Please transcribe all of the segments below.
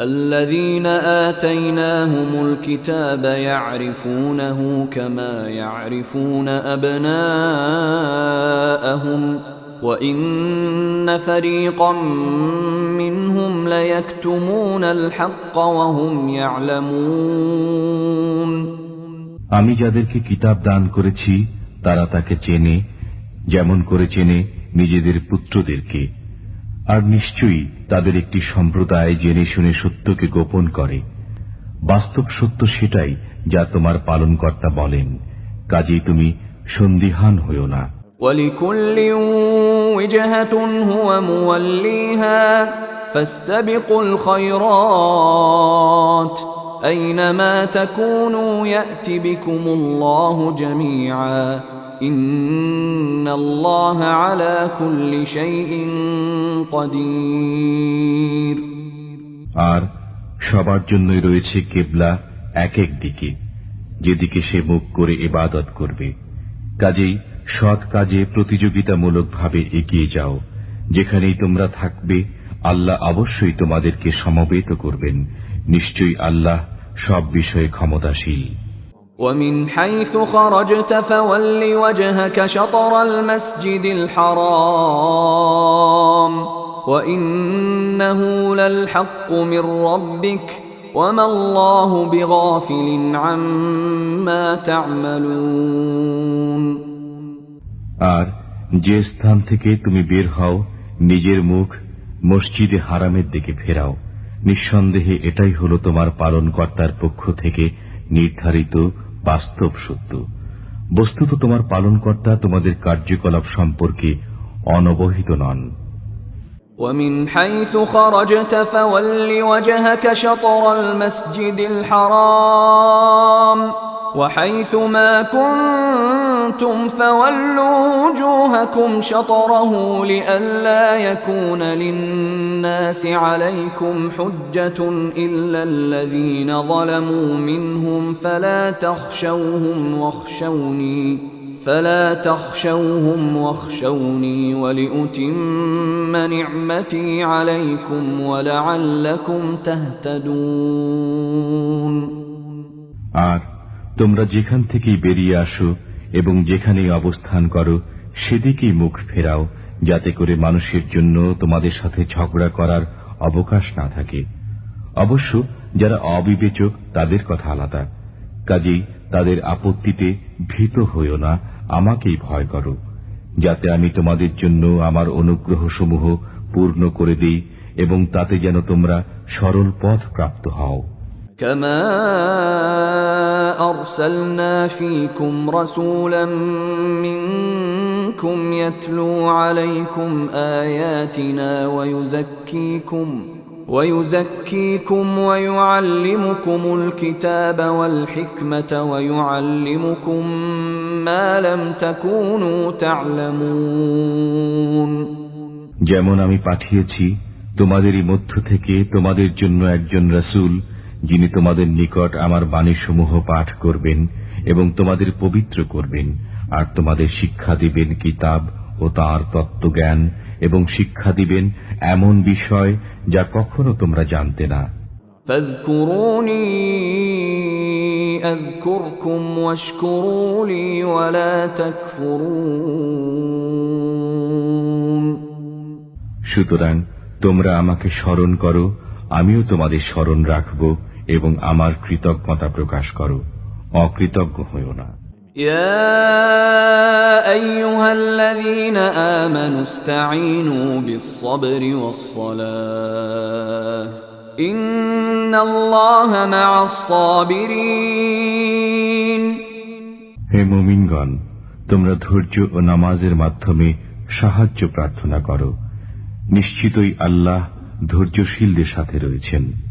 الذين آتيناهم الكتاب يعرفونه كما يعرفون أبناءهم وإن فريقا منهم ليكتمون الحق وهم يعلمون আমি যাদেরকে কিতাব দান করেছি তারা তাকে চেনে যেমন করে চেনে নিজেদের পুত্রদেরকে আর নিশ্চয়ই তাদের একটি সম্প্রদায় জেনে শুনে সত্যকে গোপন করে বাস্তব সত্য সেটাই যা তোমার পালনকর্তা বলেন কাজেই তুমি সন্দিহান হইও না ولكل وجهة هو موليها فاستبقوا الخيرات أينما تكونوا يأت بكم الله جميعا إن الله على كل شيء قدير আর সবার জন্যই রয়েছে কেবলা এক এক দিকে যেদিকে সে মুখ করে ইবাদত করবে কাজেই সৎ কাজে প্রতিযোগিতামূলকভাবে এগিয়ে যাও যেখানেই তোমরা থাকবে আল্লাহ অবশ্যই তোমাদেরকে সমবেত করবেন নিশ্চয়ই আল্লাহ সব বিষয়ে ক্ষমতাশীল ومن حيث خرجت فول وجهك شطر المسجد الحرام وإنه للحق من ربك وما الله بغافل عما تعملون আর যে স্থান থেকে তুমি বের হও নিজের মুখ মসজিদে হারামের দিকে ফেরাও নিঃসন্দেহে এটাই হলো তোমার পালনকর্তার পক্ষ থেকে নির্ধারিত বাস্তব সত্য বস্তুত তোমার পালনকর্তা তোমাদের কার্যকলাপ সম্পর্কে অনবহিত নন ومن حيث خرجت فول وجهك شطر المسجد الحرام وحيث ما كنتم فولوا وجوهكم شطره لئلا يكون للناس عليكم حجة إلا الذين ظلموا منهم فلا تخشوهم واخشوني فلا تخشوهم واخشوني ولأتم نعمتي عليكم ولعلكم تهتدون আর তোমরা যেখান থেকেই বেরিয়ে আসো এবং যেখানেই অবস্থান করো সেদিকেই মুখ ফেরাও যাতে করে মানুষের জন্য তোমাদের সাথে ঝগড়া করার অবকাশ না থাকে অবশ্য যারা অবিবেচক তাদের কথা আলাদা কাজেই তাদের আপত্তিতে ভীত হইও না আমাকেই ভয় করো যাতে আমি তোমাদের জন্য আমার অনুগ্রহসমূহ পূর্ণ করে দেই এবং তাতে যেন তোমরা সরল পথ প্রাপ্ত হও كما أرسلنا فيكم رسولا منكم يتلو عليكم آياتنا ويزكيكم ويزكيكم ويعلمكم الكتاب والحكمة ويعلمكم ما لم تكونوا تعلمون যেমন আমি পাঠিয়েছি তোমাদেরই মধ্য থেকে তোমাদের জন্য একজন রসুল যিনি তোমাদের নিকট আমার বাণীসমূহ পাঠ করবেন এবং তোমাদের পবিত্র করবেন আর তোমাদের শিক্ষা দিবেন কিতাব ও তাঁর তত্ত্বজ্ঞান এবং শিক্ষা দিবেন এমন বিষয় যা কখনো তোমরা জানতে না। সুতরাং তোমরা আমাকে স্মরণ করো আমিও তোমাদের স্মরণ রাখব। এবং আমার কৃতজ্ঞতা প্রকাশ করো অকৃতজ্ঞ হইও না يا أيها الذين آمنوا استعينوا بالصبر والصلاة إن الله مع الصابرين হে মুমিনগণ তোমরা ধৈর্য ও নামাজের মাধ্যমে সাহায্য প্রার্থনা করো নিশ্চিতই আল্লাহ ধৈর্যশীলদের সাথে রয়েছেন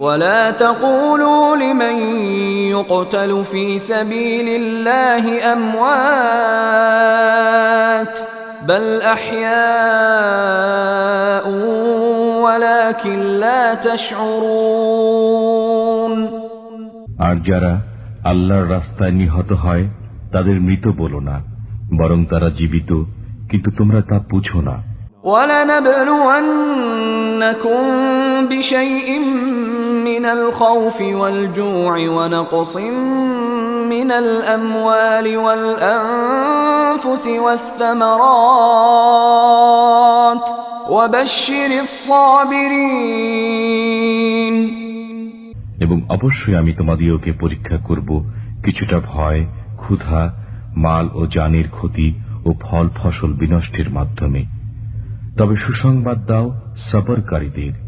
ولا تقولوا لمن يقتل في سبيل الله أموات بل أحياء ولكن لا تشعرون আর যারা আল্লাহর রাস্তায় নিহত হয় তাদের মৃত বলো না বরং তারা জীবিত কিন্তু তোমরা তা বুঝো না ولنبلونكم بشيء من الخوف والجوع ونقص من الاموال والانفس والثمرات وبشر الصابرين এবং অবশ্যই আমি তোমাদিওকে পরীক্ষা করব কিছুটা ভয় ক্ষুধা মাল ও জানের ক্ষতি ও ফল ফসল বিনষ্টের মাধ্যমে তবে সুসংবাদ দাও সবরকারীদের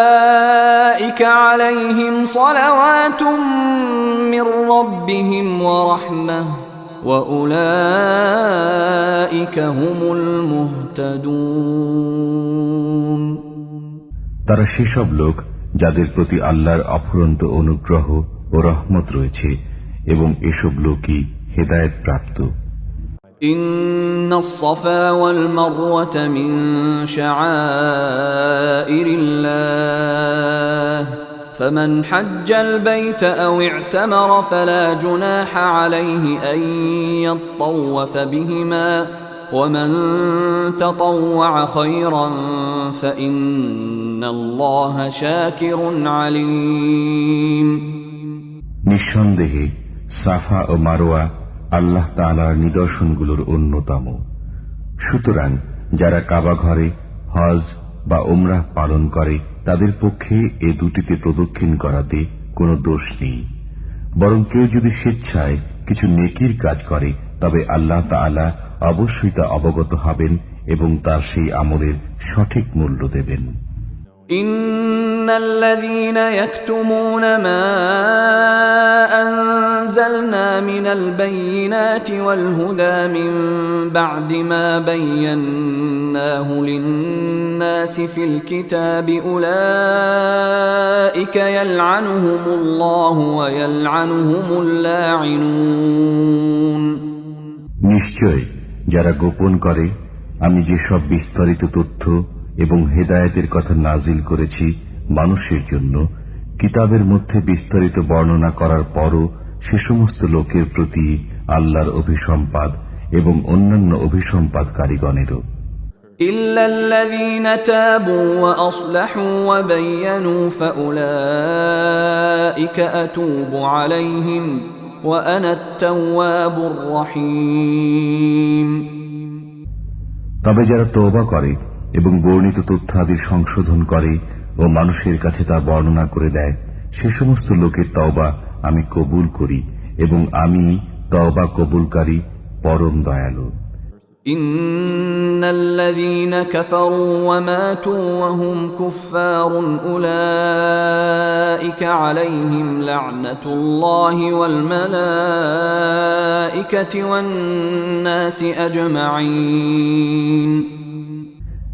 أولئك عليهم صلوات من ربهم ورحمة وأولئك هم المهتدون তারা সেসব লোক যাদের প্রতি আল্লাহর অফুরন্ত অনুগ্রহ ও রহমত রয়েছে এবং এসব লোকই হেদায়েত প্রাপ্ত إن الصفا والمروة من شعائر الله. فمن حج البيت أو اعتمر فلا جناح عليه أن يطوف بهما. ومن تطوع خيرا فإن الله شاكر عليم. نشان ده صفا ومروه আল্লাহ তালার নিদর্শনগুলোর অন্যতম। সুতরাং যারা কাবা ঘরে, হজ বা ওমরাহ পালন করে, তাদের পক্ষে এ দুটিতে প্রদক্ষিণ করাতে কোনো দোষ নেই। বরং কেউ যদি স্বেচ্ছায় কিছু নেকির কাজ করে, তবে আল্লাহ তাআলা অবশ্যই তা অবগত হবেন এবং তার সেই আমলের সঠিক মূল্য দেবেন। إن الذين يكتمون ما أنزلنا من البينات والهدى من بعد ما بيناه للناس في الكتاب أولئك يلعنهم الله ويلعنهم اللاعنون নিশ্চয় যারা গোপন করে আমি যেসব বিস্তারিত তথ্য এবং হেদায়েতের কথা নাজিল করেছি মানুষের জন্য কিতাবের মধ্যে বিস্তারিত বর্ণনা করার পরও সে সমস্ত লোকের প্রতি আল্লাহর অভিসম্পাদ এবং অন্যান্য অভিসম্পাদকারীগণেরও إلا الذين تابوا وأصلحوا وبينوا فأولئك أتوب عليهم وأنا التواب الرحيم তবে যারা তওবা করে এবং বর্ণিত তথ্যাদির সংশোধন করে ও মানুষের কাছে তা বর্ণনা করে দেয় সে সমস্ত লোকের তওবা আমি কবুল করি এবং আমি তওবা কবুলকারী পরম দয়ালু إن الذين كفروا وماتوا وهم كفار أولئك عليهم لعنة الله والملائكة والناس أجمعين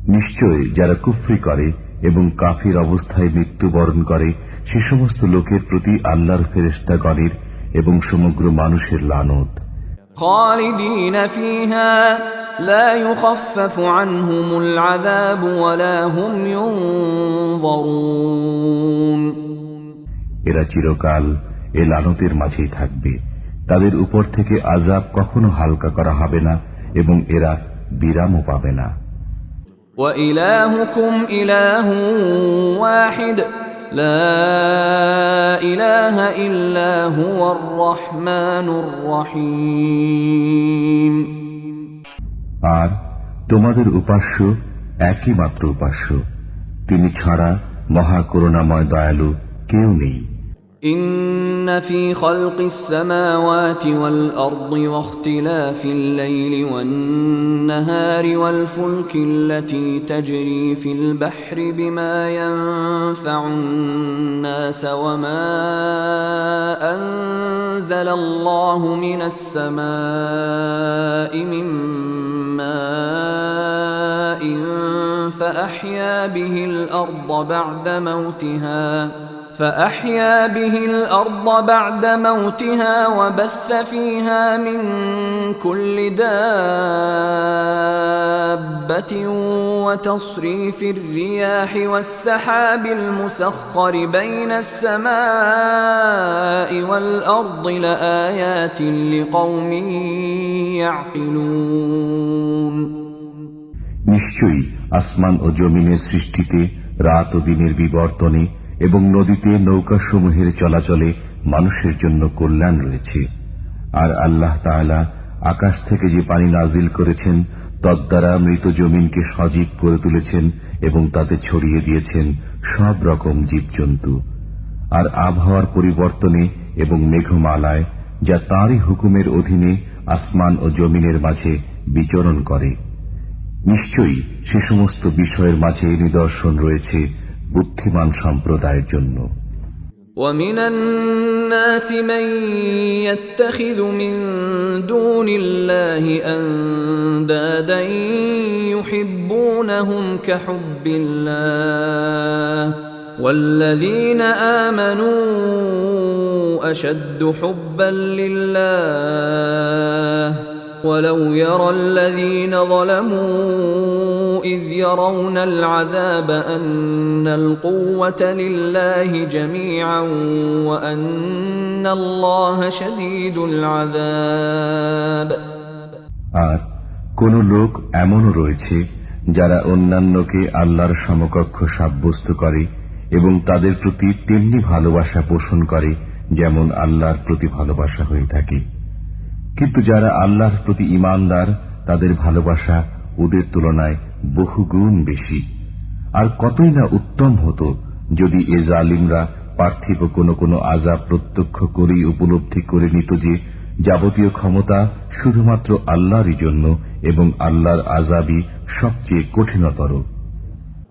নিশ্চয় যারা কুফরি করে এবং কাফির অবস্থায় মৃত্যুবরণ করে সে সমস্ত লোকের প্রতি আল্লাহর ফেরেস্তাগণের এবং সমগ্র মানুষের লানত। এরা চিরকাল এ লানতের মাঝেই থাকবে। তাদের উপর থেকে আজাব কখনো হালকা করা হবে না এবং এরা বিরামও পাবে না। وإلهكم إله واحد لا إله إلا هو الرحمن الرحيم আর তোমাদের উপাস্য একই মাত্র উপাস্য তিনি ছাড়া মহা করুণাময় দয়ালু কেউ নেই إن في خلق السماوات والأرض واختلاف الليل والنهار والفلك التي تجري في البحر بما ينفع الناس وما أنزل الله من السماء من ماء فأحيا به الأرض بعد موتها فأحيا به الأرض بعد موتها وبث فيها من كل دابة وتصريف الرياح والسحاب المسخر بين السماء والأرض لآيات لقوم يعقلون নিশ্চয়ই আসমান ও জমিনের সৃষ্টিতে রাত ও দিনের বিবর্তনে এবং নদীতে নৌকাসমূহের চলাচলে মানুষের জন্য কল্যাণ রয়েছে। আর আল্লাহ তাআলা আকাশ থেকে যে পানি নাজিল করেছেন তদ্বারা মৃত জমিনকে সজীব করে তুলেছেন এবং তাতে ছড়িয়ে দিয়েছেন সব রকম জীবজন্তু। আর আবহাওয়ার পরিবর্তনে এবং মেঘমালায়, যা তাঁরই হুকুমের অধীনে আসমান ও জমিনের মাঝে বিচরণ করে। নিশ্চয়ই সে সমস্ত বিষয়ের মাঝে নিদর্শন রয়েছে। বুদ্ধিমান সম্প্রদায়ের জন্য ومن الناس من يتخذ من دون الله اندادا يحبونهم كحب الله والذين امنوا اشد حبا لله ولو يرى الذين ظلموا إذ يرون العذاب أن القوة لله جميعا وأن الله شديد العذاب আর কোন লোক এমনও রয়েছে যারা অন্যান্যকে আল্লাহর সমকক্ষ সাব্যস্ত করে এবং তাদের প্রতি তেমনি ভালোবাসা পোষণ করে যেমন আল্লাহর প্রতি ভালোবাসা হয়ে থাকে কিন্তু যারা আল্লাহর প্রতি ইমানদার তাদের ভালোবাসা ওদের তুলনায় বহুগুণ বেশি। আর কতই না উত্তম হতো যদি এ জালিমরা পার্থিব কোনো কোনো আজাব প্রত্যক্ষ করেই উপলব্ধি করে নিত যে যাবতীয় ক্ষমতা শুধুমাত্র আল্লাহরই জন্য এবং আল্লাহর আজাবই সবচেয়ে কঠিনতর।